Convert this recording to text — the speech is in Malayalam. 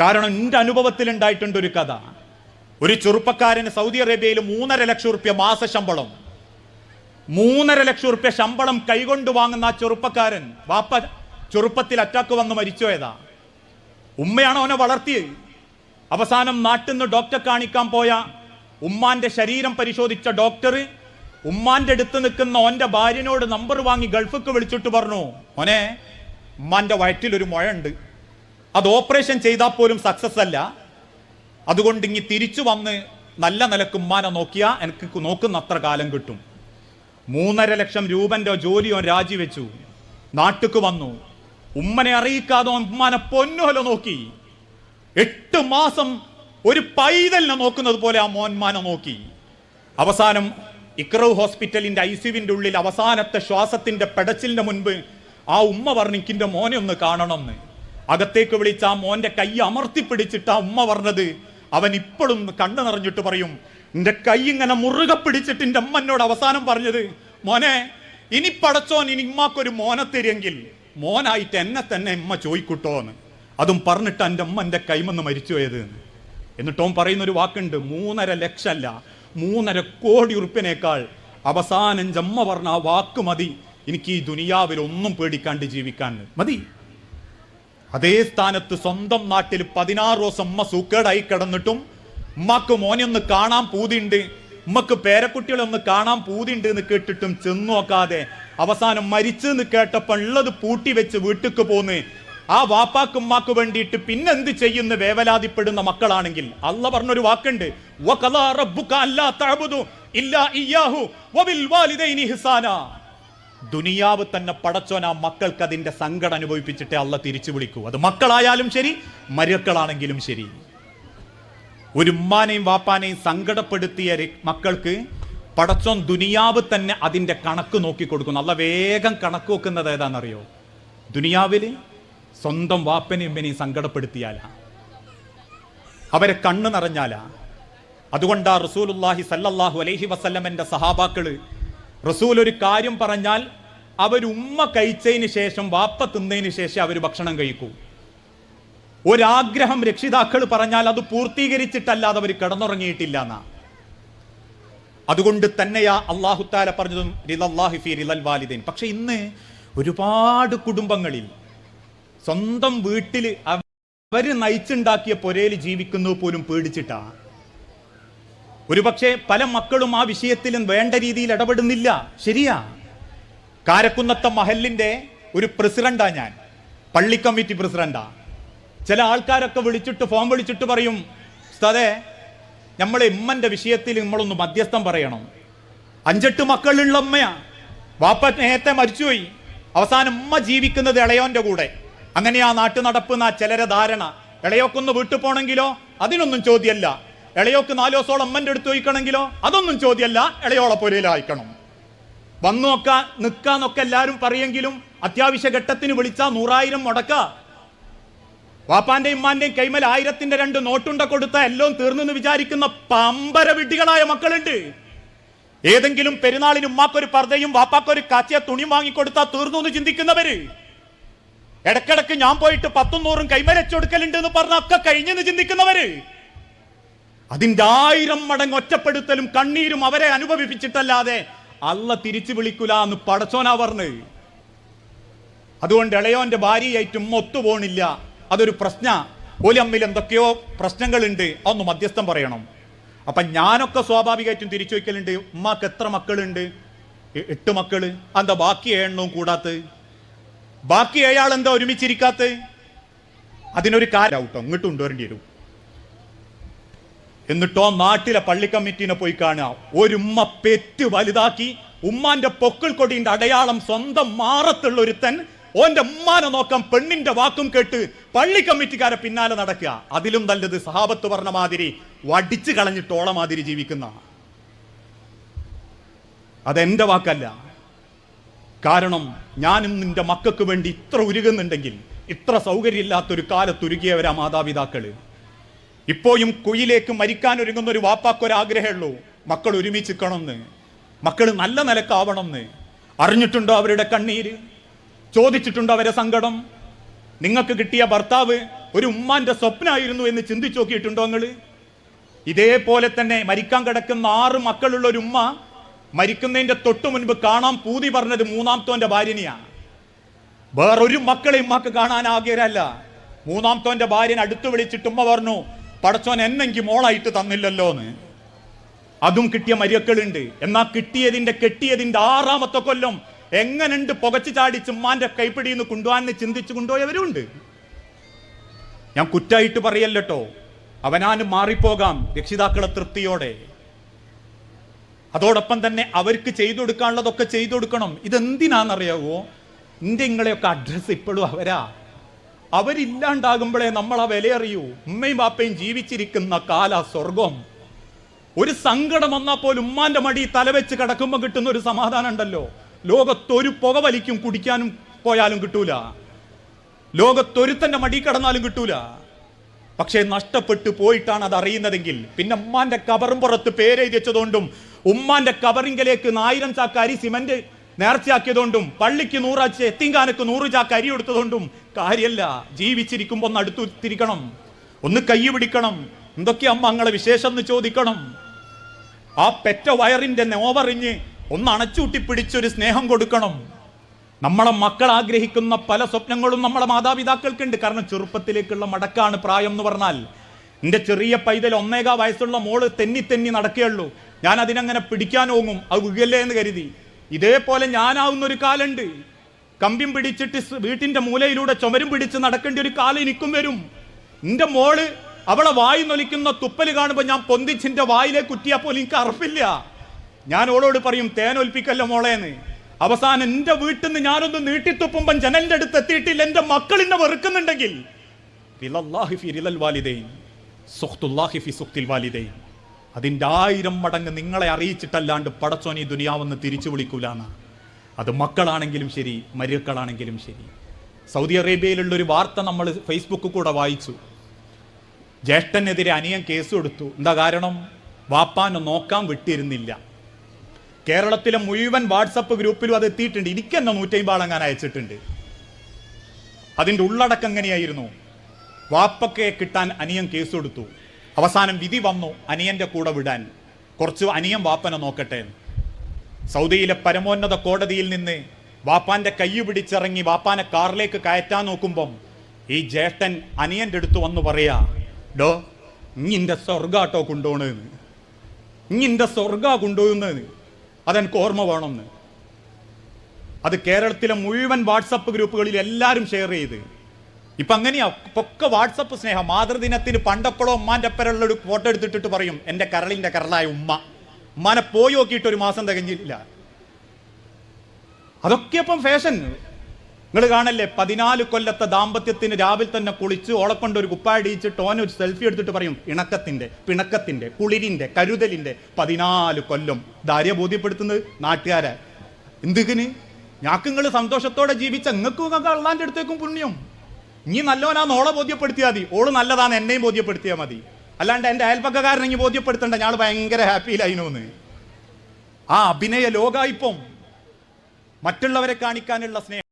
കാരണം എന്റെ അനുഭവത്തിൽ ഉണ്ടായിട്ടുണ്ട് ഒരു കഥ. ഒരു ചെറുപ്പക്കാരന് സൗദി അറേബ്യയിൽ മൂന്നര ലക്ഷം റുപ്യ മാസ ശമ്പളം. മൂന്നര ലക്ഷം റുപ്യ ശമ്പളം കൈകൊണ്ട് വാങ്ങുന്ന ആ ചെറുപ്പക്കാരൻ വാപ്പ ചെറുപ്പത്തിൽ അറ്റാക്ക് വന്ന് മരിച്ചുപോയതാ ഉമ്മയാണ് അവനെ വളർത്തിയത് അവസാനം നാട്ടിൽ നിന്ന് ഡോക്ടറെ കാണിക്കാൻ പോയ ഉമ്മാന്റെ ശരീരം പരിശോധിച്ച ഡോക്ടർ ഉമ്മാന്റെ അടുത്ത് നിൽക്കുന്ന ഓന്റെ ഭാര്യനോട് നമ്പർ വാങ്ങി ഗൾഫിക്ക് വിളിച്ചിട്ട് പറഞ്ഞു ഓനെ ഉമ്മാന്റെ വയറ്റിൽ ഒരു മുഴയുണ്ട്. അത് ഓപ്പറേഷൻ ചെയ്താൽ പോലും സക്സസ് അല്ല. അതുകൊണ്ട് ഇങ്ങി തിരിച്ചു വന്ന് നല്ല നിലയ്ക്ക് ഉമ്മാനെ നോക്കിയാൽ എനിക്ക് നോക്കുന്ന അത്ര കാലം കിട്ടും. മൂന്നര ലക്ഷം രൂപന്റെ ജോലി ഓൻ രാജിവെച്ചു. നാട്ടുക്ക് വന്നു. ഉമ്മനെ അറിയിക്കാതെ ഉമ്മാനെ പൊന്നുഹല നോക്കി. എട്ട് മാസം ഒരു പൈതലിനെ നോക്കുന്നത് പോലെ ആ മോൻമാനെ നോക്കി. അവസാനം ഇക്രവ് ഹോസ്പിറ്റലിന്റെ ഐ സിവിന്റെ ഉള്ളിൽ അവസാനത്തെ ശ്വാസത്തിന്റെ പെടച്ചിലിന്റെ മുൻപ് ആ ഉമ്മ പറഞ്ഞു "എനിക്കിന്റെ മോനെ ഒന്ന് കാണണം എന്ന് അകത്തേക്ക് വിളിച്ച ആ മോന്റെ കൈ അമർത്തിപ്പിടിച്ചിട്ട് ആ ഉമ്മ പറഞ്ഞത്. അവൻ ഇപ്പോഴും കണ്ണു നിറഞ്ഞിട്ട് പറയും എന്റെ കൈ ഇങ്ങനെ മുറുകെ പിടിച്ചിട്ട് എന്റെ അമ്മ എന്നോട് അവസാനം പറഞ്ഞത് മോനെ ഇനി പടച്ചോൻ ഇനി ഇമ്മാക്കൊരു മോനെ തരുമെങ്കിൽ മോനായിട്ട് എന്നെ തന്നെ ഇമ്മ ചോദിക്കൂട്ടോ എന്ന് അതും പറഞ്ഞിട്ട് എന്റെ അമ്മ എന്റെ കൈമെന്ന് മരിച്ചു പോയത് എന്ന്. എന്നിട്ട് ഓൻ പറയുന്ന ഒരു വാക്കുണ്ട് മൂന്നര ലക്ഷമല്ല മൂന്നര കോടി ഉറുപ്പിനേക്കാൾ അവസാനം ജമ്മ പറഞ്ഞ ആ വാക്ക് മതി. എനിക്ക് ഈ ദുനിയാവിൽ ഒന്നും പേടിക്കാണ്ട് ജീവിക്കാൻ. മതി. അതേ സ്ഥാനത്ത് സ്വന്തം നാട്ടിൽ പതിനാറ് ദിവസം ഉമ്മ സൂക്കേടായി കിടന്നിട്ടും ഉമ്മക്ക് മോനൊന്ന് കാണാൻ പൂതിണ്ട് ഉമ്മക്ക് പേരക്കുട്ടികളൊന്ന് കാണാൻ പൂതിണ്ട് എന്ന് കേട്ടിട്ടും ചെന്നു നോക്കാതെ അവസാനം മരിച്ചെന്ന് കേട്ടപ്പോൾ ഉള്ളത് പൂട്ടി വെച്ച് വീട്ടിക്ക് പോന്ന്. ആ വാപ്പാക്കുമ്മാക്ക് വേണ്ടിയിട്ട് പിന്നെന്ത് ചെയ്യുന്ന വേവലാതിപ്പെടുന്ന മക്കളാണെങ്കിൽ? അല്ല പറഞ്ഞൊരു വാക്കുണ്ട്. "വഖദാ റബ്ബുക അല്ലാ തഅബുദു ഇല്ലാ ഇയ്യാഹു വബിൽ വാലിദൈനി ഇഹ്സാനാ." ദുനിയാവ് തന്നെ പടച്ചോൻ ആ മക്കൾക്ക് അതിന്റെ സങ്കടം അനുഭവിപ്പിച്ചിട്ട് അല്ല തിരിച്ചു വിളിക്കൂ. അത് മക്കളായാലും ശരി മരുക്കളാണെങ്കിലും ശരി. ഒരു ഉമ്മാനെയും വാപ്പാനെയും സങ്കടപ്പെടുത്തിയ മക്കൾക്ക് പടച്ചോൻ ദുനിയാവ് തന്നെ അതിന്റെ കണക്ക് നോക്കി കൊടുക്കുന്നു. അല്ല വേഗം കണക്ക് വെക്കുന്നത് ഏതാണെന്നറിയോ? ദുനിയാവിൽ സ്വന്തം വാപ്പനെയും ഉമ്മനെയും സങ്കടപ്പെടുത്തിയാലാ. അവരെ കണ്ണ് നിറഞ്ഞാലാ. അതുകൊണ്ടാ റസൂലുല്ലാഹി സല്ലല്ലാഹു അലൈഹി വസല്ലമന്റെ സഹാബാക്കൾ റസൂൽ ഒരു കാര്യം പറഞ്ഞാൽ അവർ ഉമ്മ കഴിച്ചതിന് ശേഷം വാപ്പ തിന്നതിന് ശേഷം അവർ ഭക്ഷണം കഴിക്കൂ. ഒരാഗ്രഹം രക്ഷിതാക്കൾ പറഞ്ഞാൽ അത് പൂർത്തീകരിച്ചിട്ടല്ലാതെ അവർ കിടന്നുറങ്ങിയിട്ടില്ല എന്നാ. അതുകൊണ്ട് തന്നെയാ അള്ളാഹുത്താല പറഞ്ഞതും വാലിദൈൻ. പക്ഷെ ഇന്ന് ഒരുപാട് കുടുംബങ്ങളിൽ സ്വന്തം വീട്ടിൽ അവർ നയിച്ചുണ്ടാക്കിയ പൊരയിൽ ജീവിക്കുന്നു പോലും പേടിച്ചിട്ടാ. ഒരുപക്ഷെ പല മക്കളും ആ വിഷയത്തിലും വേണ്ട രീതിയിൽ ഇടപെടുന്നില്ല. ശരിയാ. കാരക്കുന്നത്ത മഹലിന്റെ ഒരു പ്രസിഡന്റാ ഞാൻ. പള്ളി കമ്മിറ്റി പ്രസിഡന്റാ. ചില ആൾക്കാരൊക്കെ വിളിച്ചിട്ട് ഫോം വിളിച്ചിട്ട് പറയും ഉസ്താദേ നമ്മളെ ഉമ്മന്റെ വിഷയത്തിൽ നമ്മളൊന്ന് മധ്യസ്ഥം പറയണം. അഞ്ചെട്ട് മക്കളുള്ള ഉമ്മയാ. വാപ്പ നേരത്തെ മരിച്ചുപോയി. അവസാനം ഉമ്മ ജീവിക്കുന്നത് ഇളയോന്റെ കൂടെ. അങ്ങനെയാ നാട്ടു നടപ്പുന്ന ചിലരെ ധാരണ. ഇളയോക്കൊന്ന് വീട്ടു പോണെങ്കിലോ? അതിനൊന്നും ചോദ്യമല്ല ഇളയോക്ക് നാലു ദിവസോളം അമ്മന്റെ അടുത്ത് ചോദിക്കണമെങ്കിലോ? അതൊന്നും ചോദ്യമല്ല ഇളയോളെ പൊരയിലായിക്കണം വന്നു നോക്കാൻ നിക്കാന്നൊക്കെ എല്ലാവരും പറയെങ്കിലും അത്യാവശ്യ ഘട്ടത്തിന് വിളിച്ചാൽ നൂറായിരം മുടക്ക. വാപ്പാന്റെയും ഉമ്മാന്റെയും കൈമൽ ആയിരത്തിന്റെ രണ്ട് നോട്ടുണ്ട കൊടുത്ത എല്ലാം തീർന്നെന്ന് വിചാരിക്കുന്ന പമ്പര വിഡ്ഢികളായ മക്കളുണ്ട്. ഏതെങ്കിലും പെരുന്നാളിന് ഉമ്മാക്കൊരു പർദ്ദയും വാപ്പാക്കൊരു കാച്ചിയ തുണി വാങ്ങിക്കൊടുത്താൽ തീർന്നു എന്ന് ചിന്തിക്കുന്നവര്. ഇടക്കിടക്ക് ഞാൻ പോയിട്ട് പത്തും നൂറും കൈമലച്ചൊടുക്കലുണ്ട് എന്ന് പറഞ്ഞ ഒക്കെ കഴിഞ്ഞെന്ന് ചിന്തിക്കുന്നവര്. അതിന്റെ ആയിരം മടങ്ങ് ഒറ്റപ്പെടുത്തലും കണ്ണീരും അവരെ അനുഭവിപ്പിച്ചിട്ടല്ലാതെ അല്ല തിരിച്ചു വിളിക്കൂല എന്ന് പടച്ചോനാ പറഞ്ഞ്. അതുകൊണ്ട് ഇളയോന്റെ ഭാര്യയായിട്ടും ഒത്തുപോണില്ല. അതൊരു പ്രശ്ന. ഒലമ്മിൽ എന്തൊക്കെയോ പ്രശ്നങ്ങളുണ്ട്. അതൊന്ന് മധ്യസ്ഥം പറയണം. അപ്പൊ ഞാനൊക്കെ സ്വാഭാവികമായിട്ടും തിരിച്ചു വയ്ക്കലുണ്ട്. ഉമ്മാക്ക് എത്ര മക്കളുണ്ട്? എട്ട് മക്കൾ. എന്താ ബാക്കി ഏഴെണ്ണവും കൂടാത്ത ബാക്കി ഏഴാൾ എന്താ ഒരുമിച്ചിരിക്കാത്ത അതിനൊരു കാര്യം കേട്ടോ ഇങ്ങോട്ട് കൊണ്ടുവരേണ്ടി വരും. എന്നിട്ടോ നാട്ടിലെ പള്ളി കമ്മിറ്റീനെ പോയി കാണുക. ഒരുമ്മ പെറ്റ് വലുതാക്കി ഉമ്മാന്റെ പൊക്കിൾ കൊടിന്റെ അടയാളം സ്വന്തം മാറത്തുള്ള ഒരുത്തൻ ഓന്റെ ഉമ്മാനെ നോക്കാൻ പെണ്ണിന്റെ വാക്കും കേട്ട് പള്ളി കമ്മിറ്റിക്കാരെ പിന്നാലെ നടക്കുക. അതിലും നല്ലത് സഹാബത്ത് പറഞ്ഞ മാതിരി വടിച്ചു കളഞ്ഞിട്ട് ഓള മാതിരി ജീവിക്കുന്ന. അതെന്റെ വാക്കല്ല. കാരണം ഞാനും നിന്റെ മക്കൾക്ക് വേണ്ടി ഇത്ര ഉരുകുന്നുണ്ടെങ്കിൽ ഇത്ര സൗകര്യമില്ലാത്തൊരു കാലത്തുരുകിയവരാ മാതാപിതാക്കൾ. ഇപ്പോഴും കുയിലേക്ക് മരിക്കാൻ ഒരുങ്ങുന്ന ഒരു വാപ്പാക്കൊരാഗ്രഹമുള്ളൂ മക്കൾ ഒരുമിച്ച് ഒരുമിച്ചിക്കണമെന്ന് മക്കൾ നല്ല നിലക്കാവണമെന്ന്. അറിഞ്ഞിട്ടുണ്ടോ അവരുടെ കണ്ണീര്? ചോദിച്ചിട്ടുണ്ടോ അവരെ സങ്കടം? നിങ്ങൾക്ക് കിട്ടിയ ഭർത്താവ് ഒരു ഉമ്മാന്റെ സ്വപ്നമായിരുന്നു എന്ന് ചിന്തിച്ചു നോക്കിയിട്ടുണ്ടോ നിങ്ങൾ ഇതേപോലെ തന്നെ മരിക്കാൻ കിടക്കുന്ന ആറ് മക്കളുള്ള ഒരു ഉമ്മ മരിക്കുന്നതിന്റെ തൊട്ടു മുൻപ് കാണാൻ പൂതി പറഞ്ഞത് മൂന്നാമത്തോന്റെ ഭാര്യനെയാണ് വേറൊരു മക്കളെ ഉമ്മക്ക് കാണാൻ ആഗ്രഹമല്ല. മൂന്നാമത്തോന്റെ ഭാര്യനെ അടുത്ത് വിളിച്ചിട്ട് ഉമ്മ പറഞ്ഞു പടച്ചോൻ എന്നെങ്കിൽ മോളായിട്ട് തന്നില്ലല്ലോ എന്ന് അതും കിട്ടിയ മരിയക്കളുണ്ട് എന്നാ കിട്ടിയതിന്റെ കെട്ടിയതിന്റെ ആറാമത്തെ കൊല്ലം എങ്ങനെയുണ്ട് പുകച്ചു ചാടി ചുമ്മാന്റെ കൈപ്പിടിയിൽ നിന്ന് കൊണ്ടുപോകാൻ ചിന്തിച്ചു കൊണ്ടുപോയവരും ഉണ്ട് ഞാൻ കുറ്റായിട്ട് പറയല്ലോ അവനാനും മാറിപ്പോകാം രക്ഷിതാക്കളെ തൃപ്തിയോടെ. അതോടൊപ്പം തന്നെ അവർക്ക് ചെയ്തു കൊടുക്കാനുള്ളതൊക്കെ ചെയ്തു കൊടുക്കണം. ഇതെന്തിനാണെന്നറിയാവോ ഇന്ത്യങ്ങളെയൊക്കെ അഡ്രസ്സ് ഇപ്പോഴും അവരാ. അവരില്ലാണ്ടാകുമ്പോഴേ നമ്മൾ ആ വിലയറിയൂ. ഉമ്മയും ബാപ്പയും ജീവിച്ചിരിക്കുന്ന കാല സ്വർഗം. ഒരു സങ്കടം വന്നാൽ പോലും ഉമ്മാന്റെ മടി തലവെച്ച് കിടക്കുമ്പോൾ കിട്ടുന്ന ഒരു സമാധാനം ഉണ്ടല്ലോ. ലോകത്തൊരു പുക വലിക്കും കുടിക്കാനും പോയാലും കിട്ടൂല. ലോകത്തൊരുത്തന്റെ മടി കിടന്നാലും കിട്ടൂല. പക്ഷേ നഷ്ടപ്പെട്ടു പോയിട്ടാണ് അത് അറിയുന്നതെങ്കിൽ പിന്നെ ഉമ്മാന്റെ കബറും പുറത്ത് പേരെഴുതി വെച്ചതുകൊണ്ടും ഉമ്മാന്റെ കബറിങ്കലേക്ക് നായിരം ചാക്കാരി സിമന്റ് നേർച്ചയാക്കിയതുകൊണ്ടും പള്ളിക്ക് നൂറാച്ച് എത്തിങ്കാനക്ക് നൂറ് ചാക്ക് അരി കൊടുത്തതുകൊണ്ടും കാര്യമല്ല ജീവിച്ചിരിക്കുമ്പോൾ ഒന്ന് അടുത്തു തിരിക്കണം. ഒന്ന് കൈ പിടിക്കണം. എന്തൊക്കെ അമ്മ അങ്ങളെ വിശേഷം എന്ന് ചോദിക്കണം. ആ പെറ്റ വയറിന്റെ നോവറിഞ്ഞ് ഒന്ന് അണച്ചൂട്ടി പിടിച്ചൊരു സ്നേഹം കൊടുക്കണം. നമ്മളെ മക്കൾ ആഗ്രഹിക്കുന്ന പല സ്വപ്നങ്ങളും നമ്മളെ മാതാപിതാക്കൾക്കുണ്ട്. കാരണം ചെറുപ്പത്തിലേക്കുള്ള മടക്കാണ് പ്രായം എന്ന് പറഞ്ഞാൽ. എന്റെ ചെറിയ പൈതൽ ഒന്നേകാ വയസ്സുള്ള മോൾ തെന്നി തെന്നി നടക്കുകയുള്ളൂ. ഞാൻ അതിനങ്ങനെ പിടിക്കാൻ ഓങ്ങും. അത് വീഴല്ലേ എന്ന് കരുതി. ഇതേപോലെ ഞാനാവുന്ന ഒരു കാലുണ്ട്. കമ്പിയും പിടിച്ചിട്ട് വീട്ടിന്റെ മൂലയിലൂടെ ചുമരും പിടിച്ച് നടക്കേണ്ട ഒരു കാലം എനിക്കും വരും. എന്റെ മോൾ അവളെ വായി നൊലിക്കുന്ന തുപ്പൽ കാണുമ്പോൾ ഞാൻ പൊന്തിച്ചിന്റെ വായിലെ കുറ്റിയപ്പോൾ എനിക്ക് അറപ്പില്ല. ഞാൻ ഓളോട് പറയും തേനൊൽപ്പിക്കല്ലോ മോളേന്ന്? അവസാനം എന്റെ വീട്ടിൽ നിന്ന് ഞാനൊന്ന് നീട്ടിത്തുപ്പുമ്പം ജനലിന്റെ അടുത്ത് എത്തിയിട്ടില്ല. എന്റെ മക്കൾ എന്നെ വെറുക്കുന്നുണ്ടെങ്കിൽ. വാലിദൈൻ, സുഖ്തുല്ലാഹി ഫി സുഖ്തിൽ വാലിദൈൻ. അതിന്റെ ആയിരം മടങ്ങ് നിങ്ങളെ അറിയിച്ചിട്ടല്ലാണ്ട് പടച്ചോൻ ഈ ദുനിയാവെന്ന് തിരിച്ചു വിളിക്കൂലാണ് അത് മക്കളാണെങ്കിലും ശരി മരുക്കളാണെങ്കിലും ശരി. സൗദി അറേബ്യയിലുള്ള ഒരു വാർത്ത നമ്മൾ ഫേസ്ബുക്കിൽ കൂടെ വായിച്ചു. ജ്യേഷ്ഠനെതിരെ അനിയം കേസ് കൊടുത്തു എന്താ കാരണം? വാപ്പാനെ നോക്കാൻ വിട്ടിരുന്നില്ല. കേരളത്തിലെ മുഴുവൻ വാട്സപ്പ് ഗ്രൂപ്പിലും അത് എത്തിയിട്ടുണ്ട്. എനിക്ക് തന്നെ ഞാൻ അയച്ചിട്ടുണ്ട്. അതിന്റെ ഉള്ളടക്കം എങ്ങനെയായിരുന്നു? വാപ്പക്കയെ കിട്ടാൻ അനിയം കേസ് കൊടുത്തു അവസാനം വിധി വന്നു അനിയന്റെ കൂടെ വിടാൻ. കുറച്ച് അനിയം വാപ്പനെ നോക്കട്ടെ. സൗദിയിലെ പരമോന്നത കോടതിയിൽ നിന്ന് വാപ്പാന്റെ കൈ പിടിച്ചിറങ്ങി വാപ്പാനെ കാറിലേക്ക് കയറ്റാൻ നോക്കുമ്പം ഈ ജ്യേഷ്ഠൻ അനിയന്റെ അടുത്ത് വന്ന് പറയാ ഡോ ഇങ്ങിന്റെ സ്വർഗാട്ടോ കൊണ്ടുപോണെന്ന് ഇങ്ങിന്റെ സ്വർഗ കൊണ്ടുപോകുന്നതെന്ന് അതെനിക്ക് ഓർമ്മ വേണമെന്ന്. അത് കേരളത്തിലെ മുഴുവൻ വാട്സപ്പ് ഗ്രൂപ്പുകളിൽ എല്ലാവരും ഷെയർ ചെയ്ത് ഇപ്പൊ അങ്ങനെയാ. ഒക്കെ വാട്സപ്പ് സ്നേഹം. മാതൃദിനത്തിന് പണ്ടപ്പോഴോ ഉമ്മാന്റെ അപ്പരുള്ള ഒരു ഫോട്ടോ എടുത്തിട്ടിട്ട് പറയും എന്റെ കരളിന്റെ കരളായ ഉമ്മ. ഉമ്മാനെ പോയി നോക്കിയിട്ട് ഒരു മാസം തികഞ്ഞില്ല അതൊക്കെ ഇപ്പം ഫാഷൻ നിങ്ങൾ കാണല്ലേ പതിനാല് കൊല്ലത്തെ ദാമ്പത്യത്തിന് രാവിലെ തന്നെ കുളിച്ച് ഓളക്കൊണ്ട് കൊണ്ട് ഒരു കുപ്പാടിയിച്ചിട്ട് ടോൻ ഒരു സെൽഫി എടുത്തിട്ട് പറയും ഇണക്കത്തിന്റെ പിണക്കത്തിന്റെ കുളിരിന്റെ കരുതലിന്റെ പതിനാല് കൊല്ലം. ദാര്യ ബോധ്യപ്പെടുത്തുന്നത്? നാട്ടുകാരെ. എന്തിന് നിങ്ങൾ സന്തോഷത്തോടെ ജീവിച്ച നിങ്ങൾക്കും അള്ളാന്റെ അടുത്തേക്കും പുണ്യം. ഇനി നല്ലോനാന്ന് ഓളെ ബോധ്യപ്പെടുത്തിയാൽ മതി. ഓൾ നല്ലതാണ് എന്നെയും ബോധ്യപ്പെടുത്തിയാൽ മതി. അല്ലാണ്ട് എന്റെ അയൽപ്പക്കാരനെ ഇനി ബോധ്യപ്പെടുത്തണ്ട. ഞാൻ ഭയങ്കര ഹാപ്പിയിലായിരുന്നു ആ അഭിനയ ലോകായിപ്പം മറ്റുള്ളവരെ കാണിക്കാനുള്ള സ്നേഹം